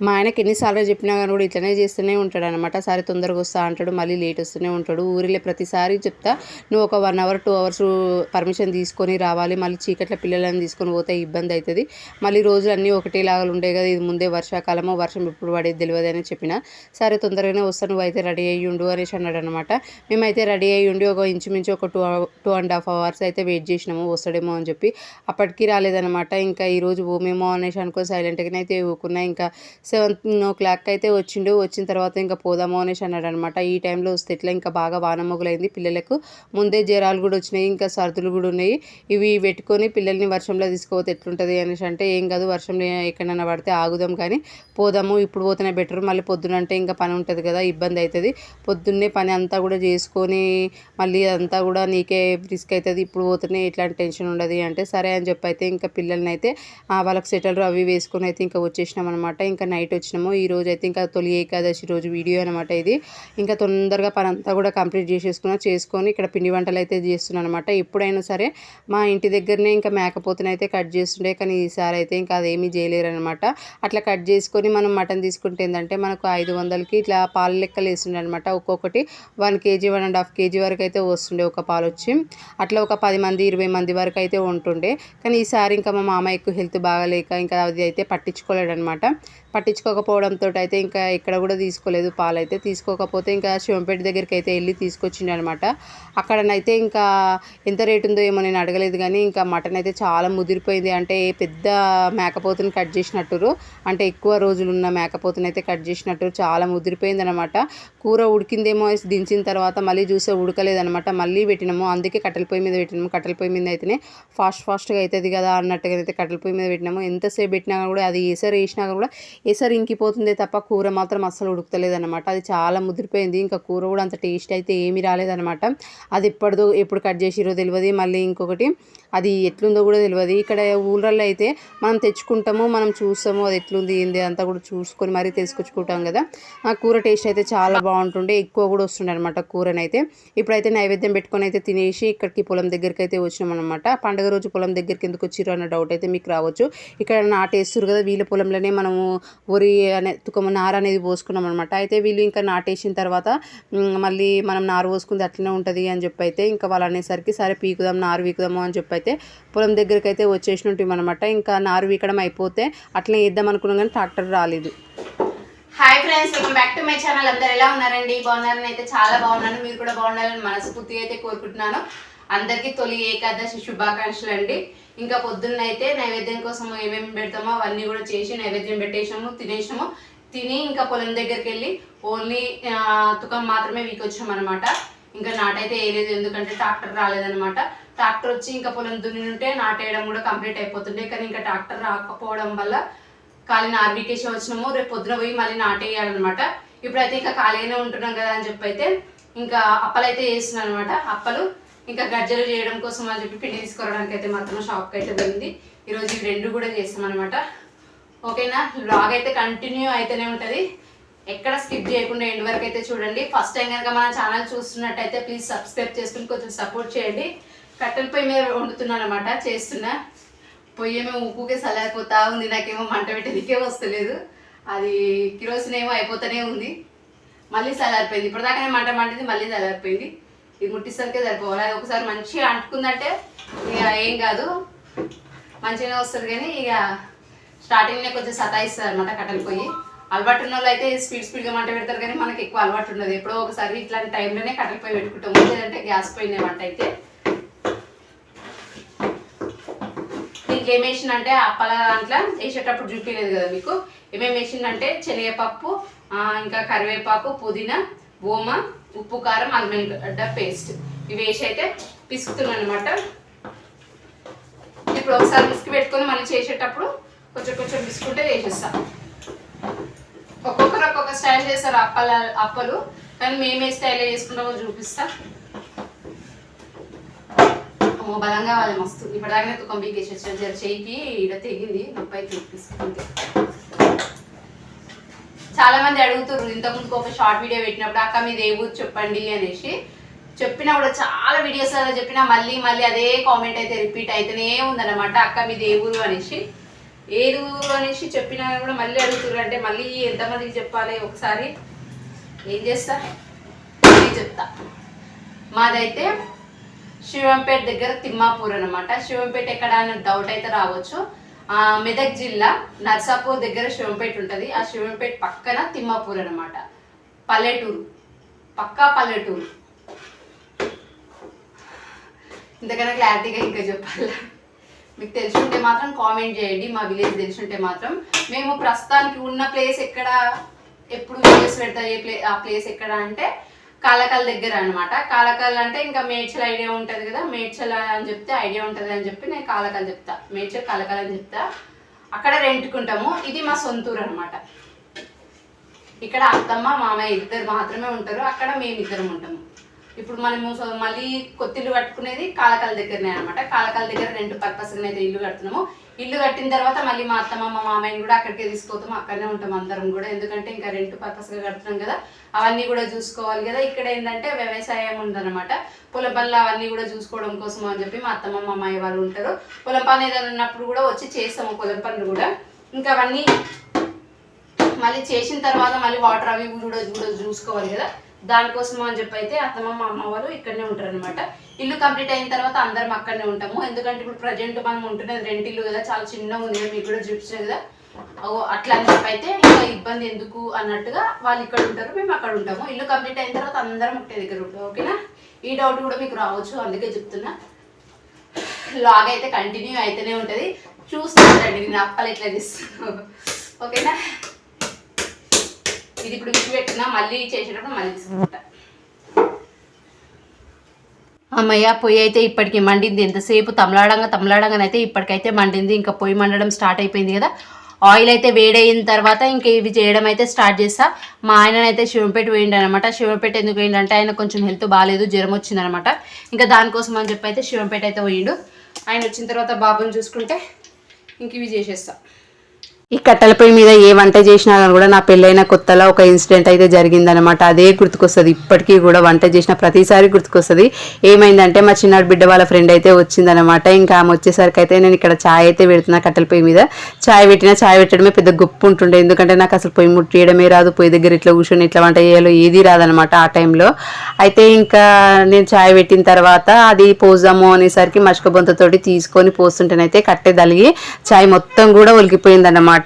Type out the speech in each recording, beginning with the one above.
మా ఆయనకి ఎన్నిసార్లు చెప్పినా కానీ కూడా ఇట్లనే చేస్తూనే ఉంటాడు అనమాట సరే తొందరగా వస్తా అంటాడు మళ్ళీ లేట్ వస్తూనే ఉంటాడు. ఊరిలో ప్రతిసారి చెప్తా నువ్వు ఒక one hour two hours permission తీసుకొని రావాలి మళ్ళీ చీకట్ల పిల్లలని తీసుకొని పోతే ఇబ్బంది అవుతుంది మళ్ళీ రోజులు అన్నీ ఒకటేలాగా ఉండే కదా ఇది ముందే వర్షాకాలమో వర్షం ఎప్పుడు పడేది తెలియదు అని చెప్పిన. సరే తొందరగానే వస్తాను నువ్వు అయితే రెడీ అయ్యి ఉండు అనేసి అన్నాడు అనమాట మేమైతే రెడీ అయ్యి ఉండి ఒక ఇంచుమించు ఒక two two and half hours అయితే వెయిట్ చేసినాము వస్తాడేమో అని చెప్పి. అప్పటికి రాలేదనమాట ఇంకా ఈరోజు పోమేమో అనేసి అనుకో సైలెంట్గానే అయితే ఊకున్నా ఇంకా సెవెన్ ఓ క్లాక్ అయితే వచ్చిండు. వచ్చిన తర్వాత ఇంకా పోదాము అనేసి అన్నాడు అనమాట ఈ టైంలో వస్తే ఎట్లా ఇంకా బాగా వాన మొగులైంది. పిల్లలకు ముందే జ్వరాలు కూడా వచ్చినాయి ఇంకా సర్దులు కూడా ఉన్నాయి. ఇవి పెట్టుకొని పిల్లల్ని వర్షంలో తీసుకోపోతే ఎట్లుంటుంది అనేసి అంటే ఏం కాదు వర్షంలో ఎక్కడైనా పడితే ఆగుదాం కానీ పోదాము ఇప్పుడు పోతేనే బెటర్. మళ్ళీ పొద్దున అంటే ఇంకా పని ఉంటుంది కదా ఇబ్బంది అవుతుంది పొద్దున్నే పని అంతా కూడా చేసుకొని మళ్ళీ అంతా కూడా నీకే రిస్క్ అవుతుంది ఇప్పుడు పోతేనే ఇట్లాంటి టెన్షన్ ఉండదు అంటే సరే అని చెప్పి అయితే ఇంకా పిల్లల్ని అయితే వాళ్ళకి సెటల్ అవి వేసుకొని అయితే ఇంకా వచ్చేసినాం అనమాట ఇంకా నైట్ నైట్ వచ్చినాము. ఈ రోజు అయితే ఇంకా తొలి ఏకాదశి రోజు వీడియో అనమాట ఇది. ఇంకా తొందరగా పని అంతా కూడా కంప్లీట్ చేసేసుకున్నా చేసుకొని ఇక్కడ పిండి వంటలు అయితే చేస్తున్నాను అనమాట ఎప్పుడైనా సరే మా ఇంటి దగ్గరనే ఇంకా మేకపోతుని అయితే కట్ చేస్తుండే కానీ ఈసారి అయితే ఇంకా అదేమీ చేయలేరు అనమాట అట్లా కట్ చేసుకొని మనం మటన్ తీసుకుంటే ఏంటంటే మనకు ఐదు వందలకి ఇట్లా పాలు లెక్కలు వేస్తుండే అనమాట ఒక్కొక్కటి one KG one and half KG వరకు అయితే వస్తుండే ఒక పాలు వచ్చి. అట్లా ఒక పది మంది ఇరవై మంది వరకు అయితే ఉంటుండే. కానీ ఈసారి ఇంకా మా మామ ఎక్కువ హెల్త్ బాగాలేక ఇంకా అది అయితే పట్టించుకోలేడనమాట పట్టి పట్టించుకోకపోవడంతో అయితే ఇంకా ఇక్కడ కూడా తీసుకోలేదు. పాలు అయితే తీసుకోకపోతే ఇంకా శివంపేట దగ్గరికి అయితే వెళ్ళి తీసుకొచ్చిండు అనమాట అక్కడనైతే ఇంకా ఎంత రేట్ ఉందో ఏమో నేను అడగలేదు కానీ ఇంకా మటన్ అయితే చాలా ముదిరిపోయింది. అంటే పెద్ద మేకపోతుని కట్ చేసినట్టురు. అంటే ఎక్కువ రోజులు ఉన్న మేకపోతుని అయితే కట్ చేసినట్టు చాలా ముదిరిపోయింది అనమాట కూర ఉడికిందేమో దించిన తర్వాత మళ్ళీ చూసే ఉడకలేదనమాట. మళ్ళీ పెట్టినాము. అందుకే కట్టెల పొయ్యి మీద పెట్టినాము. కట్టెల పొయ్యి మీద అయితేనే ఫాస్ట్ ఫాస్ట్గా అవుతుంది కదా అన్నట్టుగా అయితే కట్టెల పొయ్యి మీద పెట్టినాము. ఎంతసేపు పెట్టినా కూడా అది ఏసారి వేసినా కూడా ఏసరు ఇంకిపోతుందే తప్ప కూర మాత్రం అస్సలు ఉడకలేదన్నమాట అది చాలా ముదిరిపోయింది. ఇంకా కూర కూడా అంత టేస్ట్ అయితే ఏమీ రాలేదన్నమాట. అది ఎప్పటిదో ఎప్పుడు కట్ చేసిరో తెలియదు మళ్ళీ ఇంకొకటి అది ఎట్లుందో కూడా తెలియదు ఇక్కడ ఊళ్ళల్లో అయితే మనం తెచ్చుకుంటాము మనం చూస్తాము అది ఎట్లుంది ఏంది అంతా కూడా చూసుకొని మరీ తీసుకొచ్చుకుంటాం కదా. ఆ కూర టేస్ట్ అయితే చాలా బాగుంటుండే. ఎక్కువ కూడా వస్తుండే అనమాట కూరనైతే. ఇప్పుడైతే నైవేద్యం పెట్టుకొని అయితే తినేసి ఇక్కడికి పొలం దగ్గరికి అయితే వచ్చినాం అనమాట పండగ రోజు పొలం దగ్గరికి ఎందుకు వచ్చిర్రు అన్న డౌట్ అయితే మీకు రావచ్చు. ఇక్కడ నాటేస్తారు కదా వీళ్ళ పొలంలోనే మనము వరి అనే తుకమ నార అనేది పోసుకున్నాం అనమాట అయితే వీళ్ళు ఇంకా నాటేసిన తర్వాత మళ్ళీ మనం నారు పోసుకుంది అట్లనే ఉంటుంది అని చెప్పి అయితే ఇంకా వాళ్ళు అనేసరికి సరే పీకుదాం నారు వీకుదాము అని చెప్పి అయితే పొలం దగ్గరికి అయితే వచ్చేసి అనమాట ఇంకా నారు వీకడం అయిపోతే అట్లనే వేద్దాం అనుకున్నాం కానీ ట్రాక్టర్ రాలేదు. Hi friends welcome back to my channel అందరు ఎలా ఉన్నారండి? బాగున్నారని అయితే చాలా బాగున్నాను. మీరు కూడా బాగుండాలని మనస్ఫూర్తిగా అయితే కోరుకుంటున్నాను. అందరికీ తొలి ఏకాదశి శుభాకాంక్షలు అండి. ఇంకా పొద్దున్న అయితే నైవేద్యం కోసం ఏమేమి పెడతామో అవన్నీ కూడా చేసి నైవేద్యం పెట్టేసాము తినేసాము తిని ఇంకా పొలం దగ్గరికి వెళ్ళి ఓన్లీ తుకం మాత్రమే వీకొచ్చాం అనమాట ఇంకా నాటైతే వేయలేదు ఎందుకంటే ట్రాక్టర్ రాలేదనమాట ట్రాక్టర్ వచ్చి ఇంకా పొలం దున్ని ఉంటే నాటేయడం కూడా కంప్లీట్ అయిపోతుండే కానీ ఇంకా ట్రాక్టర్ రాకపోవడం వల్ల ఖాళీ ఆర్బీకేసి వచ్చినాము. రేపు పొద్దున పోయి మళ్ళీ నాటేయాలన్నమాట. ఇప్పుడైతే ఇంకా ఖాళీగానే ఉంటున్నాం కదా అని చెప్పి అయితే ఇంకా అప్పలు అయితే వేస్తున్నాను అనమాట అప్పలు. ఇంకా గజ్జలు చేయడం కోసం అని చెప్పి పిండి తీసుకోవడానికి అయితే మాత్రం షాప్కి అయితే వెళ్ళింది ఈరోజు ఈ రెండు కూడా చేస్తాం అనమాట ఓకేనా? బ్లాగ్ అయితే కంటిన్యూ అయితేనే ఉంటుంది. ఎక్కడ స్కిప్ చేయకుండా ఎండ్ వరకు అయితే చూడండి. ఫస్ట్ టైం కనుక మన ఛానల్ చూస్తున్నట్టయితే ప్లీజ్ సబ్స్క్రైబ్ చేసుకుని కొంచెం సపోర్ట్ చేయండి. కట్టెల పొయ్యి మీద వండుతున్నాను అనమాట చేస్తున్నా. పొయ్యి ఉప్పుకే సలారిపోతా ఉంది నాకేమో మంట పెట్టేదికే వస్తలేదు. అది కిరోసిన్ ఏమో అయిపోతూనే ఉంది. మళ్ళీ సలారిపోయింది ఇప్పటిదాకానే మంట మండింది మళ్ళీ సలారిపోయింది ఇది ముట్టిసరికే సరిపోవాలి. అది ఒకసారి మంచిగా అంటుకుందంటే ఇక ఏం కాదు. మంచిగానే వస్తుంది కానీ ఇక స్టార్టింగ్లో కొంచెం సతాయిస్తుంది అనమాట కట్టెలు పొయ్యి. అలవాటు ఉన్న వాళ్ళు అయితే స్పీడ్ స్పీడ్గా మంట పెడతారు కానీ మనకి ఎక్కువ అలవాటు ఉండదు ఎప్పుడో ఒకసారి ఇట్లాంటి టైంలోనే కట్టెల పొయ్యి పెట్టుకుంటాము. లేదంటే గ్యాస్ పొయ్యి వంట అయితే. దీనికి ఏం వేసిందంటే అప్పల దాంట్లో వేసేటప్పుడు చూపించలేదు కదా మీకు. ఏమేమి వేసిందంటే శనగపప్పు ఇంకా కరివేపాకు పుదీనా ఓమ ఉప్పు కారం అల్లం గడ్డ పేస్ట్. ఇవి వేసి అయితే పిసుకుతున్నాను అనమాట ఇప్పుడు ఒకసారి పిసికి పెట్టుకొని మళ్ళీ చేసేటప్పుడు కొంచెం కొంచెం పిసుకుంటే వేసేస్తాం. ఒక్కొక్కరు ఒక్కొక్క స్టైల్ చేస్తారు అప్పల అప్పలు. కానీ మేము ఏ స్టైల్ చేసుకుంటామో చూపిస్తా. బలంగా బలం కావాలి మస్తు. ఇప్పటిదాకా తుకం బీకేసి జర చేయికి ఇక్కడ తెగింది నొప్పి తీసుకుంటే చాలా మంది అడుగుతున్నారు ఇంతకుముందు ఒక షార్ట్ వీడియో పెట్టినప్పుడు అక్క మీద ఏ ఊరు చెప్పండి అనేసి. చెప్పినా కూడా చాలా వీడియోస్ చెప్పినా మళ్ళీ మళ్ళీ అదే కామెంట్ అయితే రిపీట్ అయితేనే ఉందన్నమాట. అక్క మీద ఏ ఊరు? అనేసి. ఏది ఊరు అనేసి చెప్పినా కూడా మళ్ళీ అడుగుతున్నారు అంటే మళ్ళీ ఎంతమందికి చెప్పాలి? ఒకసారి ఏం చేస్తా? నేను చెప్తా. మాదైతే శివంపేట దగ్గర తిమ్మాపూర్ అనమాట శివంపేట ఎక్కడ అన్న డౌట్ అయితే రావచ్చు. ఆ, మెదక్ జిల్లా నర్సాపూర్ దగ్గర శివంపేట ఉంటుంది. ఆ శివంపేట పక్కన తిమ్మాపూర్ అనమాట పల్లెటూరు. పక్కా పల్లెటూరు. ఇంతకన్నా క్లారిటీగా ఇంకా చెప్పాలా? మీకు తెలిసి ఉంటే మాత్రం కామెంట్ చేయండి మా విలేజ్ తెలిసి ఉంటే మాత్రం. మేము ప్రస్తుతానికి ఉన్న ప్లేస్ ఎక్కడ ఎప్పుడు వీడియోస్ పెడతా ఏ ప్లే ఆ ప్లేస్ ఎక్కడ అంటే కాలకల్ దగ్గర అనమాట కాలకల్ అంటే ఇంకా మేడ్చల్ ఐడియా ఉంటుంది కదా మేడ్చల్ అని చెప్తే ఐడియా ఉంటుంది అని చెప్పి నేను కాలకల్ చెప్తా. మేడ్చల్ కాలకల్ అని చెప్తా. అక్కడ రెంట్కుంటాము. ఇది మా సొంతూరు అనమాట ఇక్కడ అత్తమ్మ మామయ్య ఇద్దరు మాత్రమే ఉంటారు. అక్కడ మేము ఇద్దరం ఉంటాము. ఇప్పుడు మనము మళ్ళీ కొత్త ఇల్లు కట్టుకునేది కాలకాల దగ్గరనే అనమాట కాలకాల దగ్గర రెండు పర్పస్ అయితే ఇల్లు కడుతున్నాము. ఇల్లు కట్టిన తర్వాత మళ్ళీ మా అత్తమ్మ మా మామయ్యని కూడా అక్కడికే తీసుకుపోతాం అక్కడనే ఉంటాం అందరం కూడా. ఎందుకంటే ఇంకా రెంట్ పర్పస్గా కడుతున్నాం కదా. అవన్నీ కూడా చూసుకోవాలి కదా. ఇక్కడ ఏంటంటే వ్యవసాయం ఉందన్నమాట. పొలం పనులు అవన్నీ కూడా చూసుకోవడం కోసం అని చెప్పి మా అత్తమ్మ మా మామయ్య వాళ్ళు ఉంటారు. పొలం పని ఏదైనా ఉన్నప్పుడు కూడా వచ్చి చేస్తాము పొలం పనులు కూడా. ఇంకా అవన్నీ మళ్ళీ చేసిన తర్వాత మళ్ళీ వాటర్ అవి కూడా కూడా చూసుకోవాలి కదా. దానికోసం అని చెప్పి అయితే అత్తమ్మ మా అమ్మ వాళ్ళు ఇక్కడనే ఉంటారు అనమాట ఇల్లు కంప్లీట్ అయిన తర్వాత అందరం అక్కడనే ఉంటాము. ఎందుకంటే ఇప్పుడు ప్రజెంట్ మనం ఉంటున్నది రెంట్ ఇల్లు కదా చాలా చిన్నగా ఉంది కదా మీకు కూడా చూపించారు కదా. ఓ అట్లా అని చెప్పి అయితే ఇంకా ఇబ్బంది ఎందుకు అన్నట్టుగా వాళ్ళు ఇక్కడ ఉంటారు మేము అక్కడ ఉంటాము. ఇల్లు కంప్లీట్ అయిన తర్వాత అందరం ఒకటే దగ్గర ఉంటాం ఓకేనా? ఈ డౌట్ కూడా మీకు రావచ్చు అందుకే చెప్తున్నా. లాగ్ అయితే కంటిన్యూ అయితేనే ఉంటుంది. చూస్తుంటండి నేను అప్పలు ఎట్లా తీస్తున్నాను ఓకేనా? ఇది ఇప్పుడు విడిచి పెట్టినా మళ్ళీ చేసేటప్పుడు మళ్ళీ తీసుకుంటా. అమ్మయ్య పొయ్యి అయితే ఇప్పటికి మండింది. ఎంతసేపు తమలాడంగా తమలాడంగానైతే ఇప్పటికైతే మండింది. ఇంకా పొయ్యి మండడం స్టార్ట్ అయిపోయింది కదా. ఆయిల్ అయితే వేడైన తర్వాత ఇంక ఇవి చేయడం అయితే స్టార్ట్ చేస్తా. మా ఆయననైతే శివంపేట వేయండి అనమాట శివంపేట ఎందుకు వేయండి అంటే ఆయన కొంచెం హెల్త్ బాగాలేదు జ్వరం వచ్చిందనమాట. ఇంకా దానికోసం అని చెప్పి అయితే శివంపేట అయితే పోయిండు. ఆయన వచ్చిన తర్వాత బాబుని చూసుకుంటే ఇంక ఇవి చేసేస్తాను ఈ కట్టెల పొయ్యి మీద ఏ వంట చేసినా కూడా నా పెళ్ళైన కొత్తలో ఒక ఇన్సిడెంట్ అయితే జరిగిందనమాట అదే గుర్తుకొస్తుంది. ఇప్పటికీ కూడా వంట చేసిన ప్రతిసారి గుర్తుకొస్తుంది. ఏమైందంటే మా చిన్నాడు బిడ్డ వాళ్ళ ఫ్రెండ్ అయితే వచ్చిందనమాట ఇంకా ఆమె వచ్చేసరికి అయితే నేను ఇక్కడ ఛాయ్ అయితే పెడుతున్నా కట్టెల పొయ్యి మీద. ఛాయ్ పెట్టినా ఛాయ్ పెట్టడమే పెద్ద గొప్ప ఉంటుండే. ఎందుకంటే నాకు అసలు పొయ్యి ముట్టియడమే రాదు. పొయ్యి దగ్గర ఇట్లా కూర్చొని ఇట్లా వంట చేయాలో ఏది రాదనమాట ఆ టైంలో. అయితే ఇంకా నేను ఛాయ్ పెట్టిన తర్వాత అది పోసాము అనేసరికి మష్క బొంతతోటి తీసుకొని పోస్తుంటేనైతే కట్టె దలిగి ఛాయ్ మొత్తం కూడా ఒలికిపోయిందన్నమాట.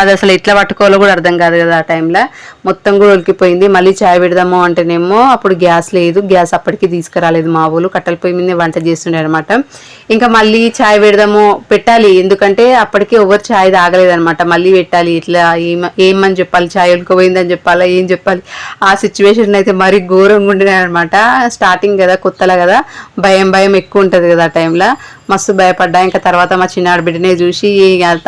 అది అసలు ఎట్లా పట్టుకోవాలో కూడా అర్థం కాదు కదా ఆ టైంలో. మొత్తం కూడా ఒలికిపోయింది మళ్ళీ చాయ్ పెడదాము అంటేనేమో అప్పుడు గ్యాస్ లేదు. గ్యాస్ అప్పటికి తీసుకురాలేదు మా ఊళ్ళు. కట్టెల పొయ్యి మీద వంట చేస్తుండే అనమాట. ఇంకా మళ్ళీ చాయ్ పెడదాము పెట్టాలి. ఎందుకంటే అప్పటికి ఎవరు చాయ్ తాగలేదనమాట. మళ్ళీ పెట్టాలి. ఇట్లా ఏమ ఏమని చెప్పాలి? చాయ్ ఉలికిపోయిందని చెప్పాలా? ఏం చెప్పాలి? ఆ సిచ్యువేషన్ అయితే మరీ ఘోరంగా ఉండే అనమాట. స్టార్టింగ్ కదా కొత్తలా కదా. భయం భయం ఎక్కువ ఉంటుంది కదా ఆ టైంలో. మస్తు భయపడ్డా. ఇంకా తర్వాత మా చిన్నాడు బిడ్డనే చూసి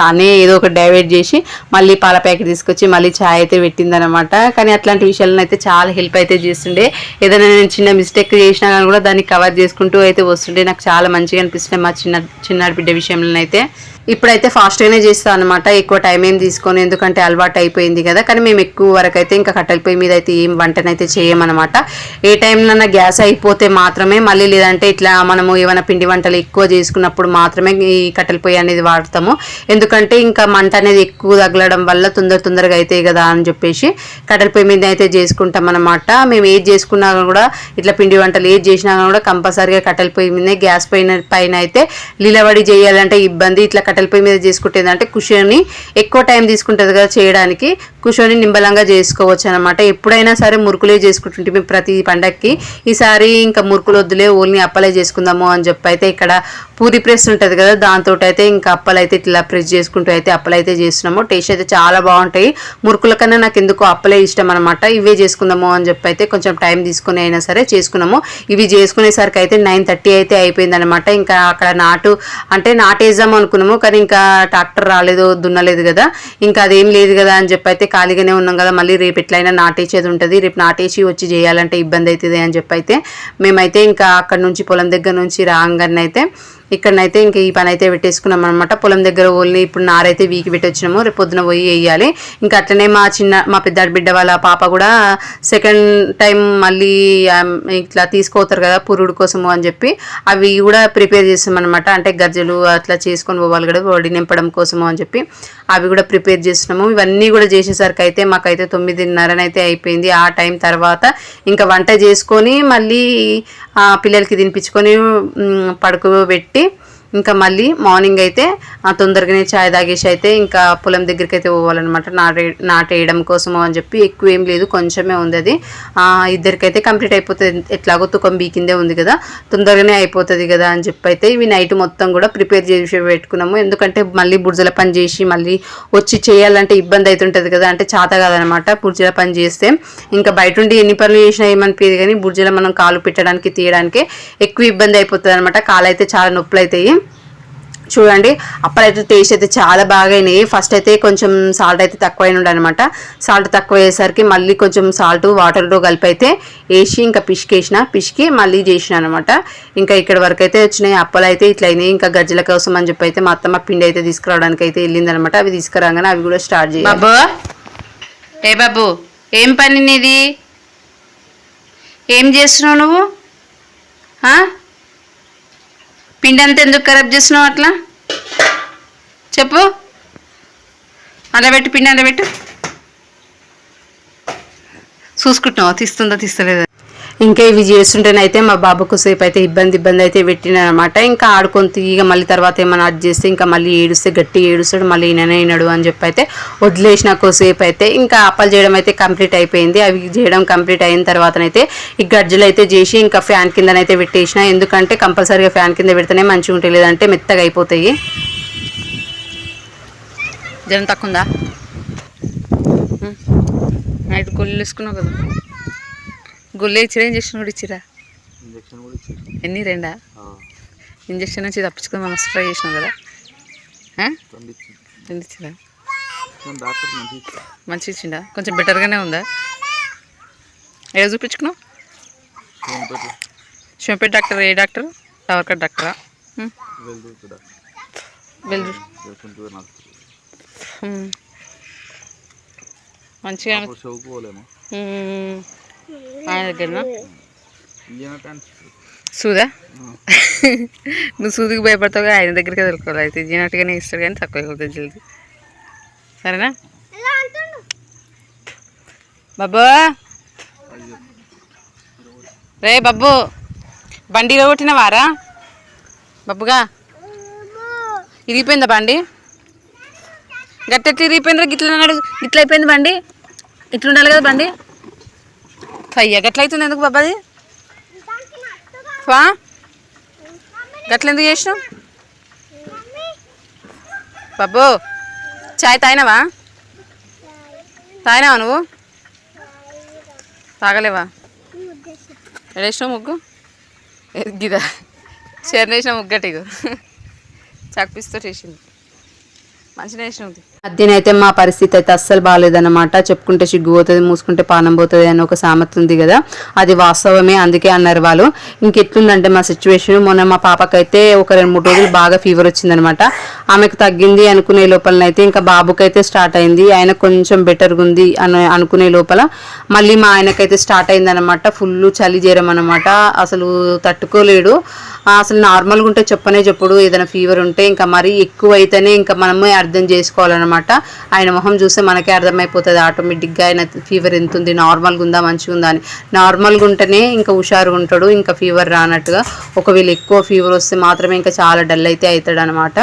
తానే ఏదో ఒకటి డైవర్ట్ చేసి మళ్ళీ పాల ప్యాకెట్ తీసుకొచ్చి మళ్ళీ ఛాయ్ అయితే పెట్టిందనమాట కానీ అట్లాంటి విషయాలను అయితే చాలా హెల్ప్ అయితే చేస్తుండే. ఏదైనా నేను చిన్న మిస్టేక్ చేసినా కానీ కూడా దాన్ని కవర్ చేసుకుంటూ అయితే వస్తుండే. నాకు చాలా మంచిగా అనిపిస్తుంది మా చిన్న చిన్నాడు బిడ్డ విషయంలో అయితే ఇప్పుడైతే ఫాస్ట్గానే చేస్తాను అనమాట ఎక్కువ టైం ఏం తీసుకొని. ఎందుకంటే అలవాటు అయిపోయింది కదా. కానీ మేము ఎక్కువ వరకు అయితే ఇంకా కట్టెల పొయ్యి మీద అయితే ఏం వంటనైతే చేయమనమాట ఏ టైంలో గ్యాస్ అయిపోతే మాత్రమే మళ్ళీ లేదంటే ఇట్లా మనము ఏమైనా పిండి వంటలు ఎక్కువ చేసుకున్నప్పుడు మాత్రమే ఈ కట్టెల పొయ్యి అనేది వాడతాము. ఎందుకంటే ఇంకా మంట అనేది ఎక్కువ తగలడం వల్ల తొందర తొందరగా అవుతాయి కదా అని చెప్పేసి కట్టెల పొయ్యి మీద అయితే చేసుకుంటాం అనమాట మేము ఏది చేసుకున్నా కూడా ఇట్లా పిండి వంటలు ఏది చేసినా కూడా కంపల్సరీగా కట్టెల పొయ్యి మీదనే గ్యాస్ పైన పైన అయితే నిలబడి చేయాలంటే ఇబ్బంది. ఇట్లా కట్టెల పొయ్యి మీద చేసుకుంటే ఏంటంటే కుషని ఎక్కువ టైం తీసుకుంటుంది కదా చేయడానికి. కూర్చొని నింబలంగా చేసుకోవచ్చు అనమాట ఎప్పుడైనా సరే మురుకులే చేసుకుంటుంటే మేము ప్రతి పండక్కి ఈసారి ఇంకా మురుకులు వద్దులే ఓన్లీ అప్పలే చేసుకుందాము అని చెప్పి అయితే ఇక్కడ పూరి ప్రెస్ ఉంటుంది కదా దాంతో అయితే ఇంకా అప్పలు అయితే ఇట్లా ప్రెస్ చేసుకుంటూ అయితే అప్పలు అయితే చేస్తున్నాము. టేస్ట్ అయితే చాలా బాగుంటాయి. మురుకుల కన్నా నాకు ఎందుకు అప్పలే ఇష్టం అనమాట ఇవే చేసుకుందాము అని చెప్పి అయితే కొంచెం టైం తీసుకుని అయినా సరే చేసుకున్నాము. ఇవి చేసుకునేసరికి అయితే నైన్ థర్టీ అయితే అయిపోయింది అనమాట ఇంకా అక్కడ నాటు అంటే నాటేద్దాం అనుకున్నాము కానీ ఇంకా ట్రాక్టర్ రాలేదు దున్నలేదు కదా. ఇంకా అదేం లేదు కదా అని చెప్పి అయితే ఖాళీగానే ఉన్నాం కదా మళ్ళీ రేపు ఎట్లయినా నాటేసేది ఉంటుంది. రేపు నాటేసి వచ్చి చేయాలంటే ఇబ్బంది అవుతుంది అని చెప్పి అయితే మేమైతే ఇంకా అక్కడ నుంచి పొలం దగ్గర నుంచి రాగానే అయితే ఇక్కడనైతే ఇంక ఈ పని అయితే పెట్టేసుకున్నాం అనమాట పొలం దగ్గర ఓన్లీ ఇప్పుడు నారైతే వీకి పెట్టి వచ్చినాము రేపు పొద్దున పోయి వేయాలి. ఇంకా అట్లనే మా చిన్న మా పెద్ద బిడ్డ వాళ్ళ పాప కూడా సెకండ్ టైం మళ్ళీ ఇట్లా తీసుకోతారు కదా పురుడు కోసము అని చెప్పి అవి కూడా ప్రిపేర్ చేస్తాం అనమాట అంటే గజ్జలు అట్లా చేసుకొని పోవాలి కదా వడి నింపడం కోసము అని చెప్పి అవి కూడా ప్రిపేర్ చేస్తున్నాము. ఇవన్నీ కూడా చేసేసరికి అయితే మాకైతే తొమ్మిదిన్నరనైతే అయిపోయింది. ఆ టైం తర్వాత ఇంకా వంట చేసుకొని మళ్ళీ పిల్లలకి తినిపించుకొని పడుకోబెట్టి ఇంకా మళ్ళీ మార్నింగ్ అయితే ఆ, తొందరగానే చాయ్ తాగేసి అయితే ఇంకా పొలం దగ్గరికి అయితే పోవాలన్నమాట. నాటే నాటేయడం కోసము అని చెప్పి ఎక్కువ ఏం లేదు కొంచెమే ఉంది అది. ఇద్దరికైతే కంప్లీట్ అయిపోతుంది. ఎట్లాగో తుకం బీకిందే ఉంది కదా తొందరగానే అయిపోతుంది కదా అని చెప్పి అయితే ఇవి నైట్ మొత్తం కూడా ప్రిపేర్ చేసి పెట్టుకున్నాము. ఎందుకంటే మళ్ళీ బుర్జల పని చేసి మళ్ళీ వచ్చి చేయాలంటే ఇబ్బంది అవుతుంటుంది కదా అంటే చేత కాదనమాట బుర్జల పని చేస్తే. ఇంకా బయట ఉండి ఎన్ని పనులు చేసినా ఏమనిపించదు కానీ బుర్జల మనం కాలు పెట్టడానికి తీయడానికి ఎక్కువ ఇబ్బంది అయిపోతుంది అనమాట కాలు అయితే చాలా నొప్పులు అవుతాయి చూడండి. అప్పుడైతే టేస్ట్ అయితే చాలా బాగా అయినాయి ఫస్ట్ అయితే కొంచెం సాల్ట్ అయితే తక్కువ అయిన అనమాట సాల్ట్ తక్కువ అయ్యేసరికి మళ్ళీ కొంచెం సాల్ట్ వాటర్లో కలిపి అయితే వేసి ఇంకా పిసికేసిన పిసికి మళ్ళీ చేసిన అనమాట ఇంకా ఇక్కడ వరకు అయితే వచ్చినాయి. అప్పలు అయితే ఇట్లా అయినాయి. ఇంకా గజ్జల కోసం అని చెప్పి అయితే మా అత్తమ్మ పిండి అయితే తీసుకురావడానికి అయితే వెళ్ళింది అనమాట అవి తీసుకురాగానే అవి కూడా స్టార్ట్ చేయాలి. బాబు! ఏ బాబు! ఏం పని నీది? ఏం చేస్తున్నావు నువ్వు? ఆ? పిండి అంతా ఎందుకు ఖరాబ్ చేస్తున్నావు అట్లా? చెప్పు. అలా పెట్టు పిండి అలా పెట్టు తీస్తుందా తీస్తలేదా? ఇంకా ఇవి చేస్తుంటేనైతే మా బాబుకు సేపు అయితే ఇబ్బంది ఇబ్బంది అయితే పెట్టినమాట ఇంకా ఆడుకొని తీగ మళ్ళీ తర్వాత ఏమైనా అది చేస్తే ఇంకా మళ్ళీ ఏడుస్తే గట్టి ఏడుస్తాడు మళ్ళీ ఈయననే అయినాడు అని చెప్పి అయితే వదిలేసిన కోసేపు అయితే ఇంకా అప్పలు చేయడం అయితే కంప్లీట్ అయిపోయింది. అవి చేయడం కంప్లీట్ అయిన తర్వాతనైతే ఈ గజ్జలు అయితే చేసి ఇంకా ఫ్యాన్ కిందనైతే పెట్టేసిన. ఎందుకంటే కంపల్సరీగా ఫ్యాన్ కింద పెడితేనే మంచిగా ఉంటాయి లేదంటే మెత్తగా అయిపోతాయి. జనం తక్కువ ఉందా? నైట్ గొల్లు వేసుకున్నావు కదా. గొల్లు ఇచ్చిరా ఇంజక్షన్ కూడా ఇచ్చిరా? ఎన్ని రెండా? ఇంజక్షన్ నుంచి తప్పించుకొని మస్తు ట్రై చేసినావు కదా? రెండు ఇచ్చిరా. మంచి ఇచ్చిండా? కొంచెం బెటర్గానే ఉందా? ఏ చూపించుకున్నావు? షోపేట్. డాక్టర్ ఏ డాక్టర్? టవర్కర్ డాక్టరా. మంచిగా ఆయన కానీ సూదా? నువ్వు సూదికి భయపడతావు కదా ఆయన దగ్గరికి తెలుసుకోవాలి అయితే ఇచ్చినట్టుగానే ఇస్తాడు కానీ తక్కువ అవుతుంది జల్దీ. సరేనా? బాబు! రే బాబు బండిలో కొట్టినవారా బాబుగా ఇరిగిపోయిందా బండి? గట్టెట్టి ఇరిగిపోయిందా గిట్ల అన్నాడు గిట్ల అయిపోయింది బండి? ఇట్లుండాలి కదా బండి? అయ్యా గట్ల అవుతుంది ఎందుకు బాబాది వా. గట్ల ఎందుకు చేసినావు? బాబు చాయ్ తాగినావా? తాగినావా నువ్వు? తాగలేవా? ఎడేసినావు ముగ్గు? ఎదిగిదా చేరనేసిన ముగ్గటిగు చక్పిస్తూ చేసింది మంచిగా వేసినది మధ్యనైతే మా పరిస్థితి అయితే అస్సలు బాగాలేదన్నమాట చెప్పుకుంటే సిగ్గు పోతుంది మూసుకుంటే పానం పోతుంది అని ఒక సామెత ఉంది కదా. అది వాస్తవమే అందుకే అన్నారు వాళ్ళు. ఇంకెట్లుందంటే మా సిచ్యువేషన్ మొన్న మా పాపకైతే ఒక రెండు మూడు రోజులు బాగా ఫీవర్ వచ్చిందనమాట ఆమెకు తగ్గింది అనుకునే లోపలనైతే ఇంకా బాబుకైతే స్టార్ట్ అయింది. ఆయన కొంచెం బెటర్గా ఉంది అని అనుకునే లోపల. మళ్ళీ మా ఆయనకైతే స్టార్ట్ అయిందనమాట ఫుల్ చలి జ్వరం అనమాట అసలు తట్టుకోలేడు. అసలు నార్మల్గా ఉంటే చెప్పనే చెప్పుడు. ఏదైనా ఫీవర్ ఉంటే ఇంకా మరీ ఎక్కువ అయితేనే ఇంకా మనమే అర్థం చేసుకోవాలన్నమాట. ఆయన మొహం చూస్తే మనకే అర్థమైపోతుంది ఆటోమేటిక్గా ఆయన ఫీవర్ ఎంత ఉంది నార్మల్గా ఉందా మంచిగా ఉందా అని. నార్మల్గా ఉంటేనే ఇంకా హుషారుగా ఉంటాడు ఇంకా ఫీవర్ రానట్టుగా. ఒకవేళ ఎక్కువ ఫీవర్ వస్తే మాత్రమే ఇంకా చాలా డల్ అయితే అవుతాడు అనమాట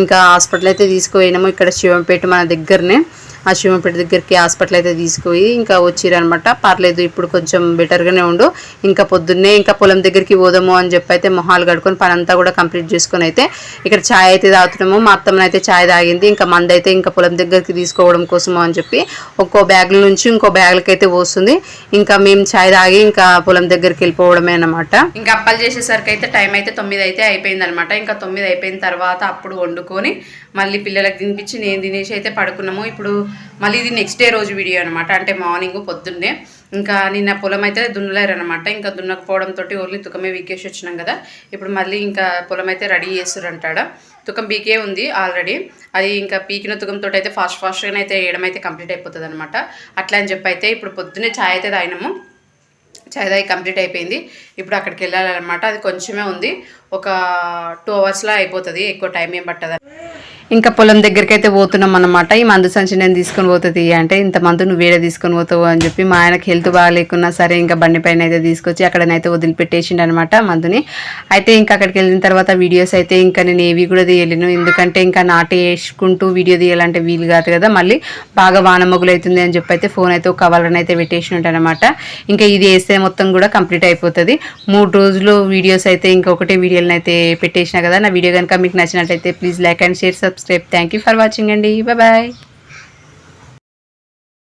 ఇంకా హాస్పిటల్ అయితే తీసుకుపోయినాము ఇక్కడ శివంపేట మన దగ్గరనే. ఆ శివంపేట దగ్గరికి హాస్పిటల్ అయితే తీసుకుపోయి ఇంకా వచ్చిరనమాట పర్లేదు ఇప్పుడు కొంచెం బెటర్గానే ఉండు. ఇంకా పొద్దున్నే ఇంకా పొలం దగ్గరికి పోదాము అని చెప్పి అయితే మొహాలు కడుకొని పని అంతా కూడా కంప్లీట్ చేసుకొని అయితే ఇక్కడ ఛాయ్ అయితే తాగుతున్నాము. మా అత్తమ్మ అయితే ఛాయ్ తాగింది. ఇంకా మంది అయితే ఇంకా పొలం దగ్గరికి తీసుకోవడం కోసము అని చెప్పి ఒక్కో బ్యాగ్ల నుంచి ఇంకో బ్యాగ్లకి అయితే పోస్తుంది. ఇంకా మేము ఛాయ్ తాగి ఇంకా పొలం దగ్గరికి వెళ్ళిపోవడమే అనమాట ఇంకా అప్పలు చేసేసరికి అయితే టైం అయితే తొమ్మిది అయితే అయిపోయింది అనమాట ఇంకా తొమ్మిది అయిపోయిన తర్వాత అప్పుడు వండుకొని మళ్ళీ పిల్లలకు తినిపించి నేను తినేసి అయితే పడుకున్నాము. ఇప్పుడు మళ్ళీ ఇది నెక్స్ట్ డే రోజు వీడియో అనమాట అంటే మార్నింగ్ పొద్దున్నే. ఇంకా నిన్న పొలం అయితే దున్నలేరు అనమాట ఇంకా దున్నకపోవడంతో ఓన్లీ తుకమే వీకేసి వచ్చినాం కదా. ఇప్పుడు మళ్ళీ ఇంకా పొలం అయితే రెడీ చేస్తారంటాడ తుకం పీకే ఉంది ఆల్రెడీ అది ఇంకా పీకిన తుకంతో అయితే ఫాస్ట్ ఫాస్ట్గానే అయితే వేయడం అయితే కంప్లీట్ అయిపోతుంది అనమాట అట్లా అని చెప్పి అయితే ఇప్పుడు పొద్దున్నే ఛాయ్ అయితే తాగినాము. చాయ్ తాగి కంప్లీట్ అయిపోయింది. ఇప్పుడు అక్కడికి వెళ్ళాలన్నమాట. అది కొంచెమే ఉంది. ఒక టూ అవర్స్లో అయిపోతుంది. ఎక్కువ టైం ఏం పట్టదు ఇంకా పొలం దగ్గరికి అయితే పోతున్నాం అనమాట ఈ మందు సంచి నేను తీసుకొని పోతుంది అంటే ఇంత మందు నువ్వు వేరే తీసుకొని పోతావు అని చెప్పి మా ఆయనకి హెల్త్ బాగాలేకున్నా సరే ఇంకా బండి పైన అయితే తీసుకొచ్చి అక్కడనైతే వదిలిపెట్టేసిండు అనమాట మందుని. అయితే ఇంకా అక్కడికి వెళ్ళిన తర్వాత వీడియోస్ అయితే ఇంకా నేను ఏవి కూడా తీయలేను. ఎందుకంటే ఇంకా నాటి వేసుకుంటూ వీడియో తీయాలంటే వీలు కాదు కదా. మళ్ళీ బాగా వాన మొగులు అవుతుంది అని చెప్పి అయితే ఫోన్ అయితే ఒక కవర్లను అయితే పెట్టేసి అనమాట ఇంకా ఇది వేస్తే మొత్తం కూడా కంప్లీట్ అయిపోతుంది. మూడు రోజులు వీడియోస్ అయితే ఇంకొకటే వీడియోలను అయితే పెట్టేసిన కదా. నా వీడియో కనుక మీకు నచ్చినట్టయితే please like and share subscribe thank you for watching అండి బాయ్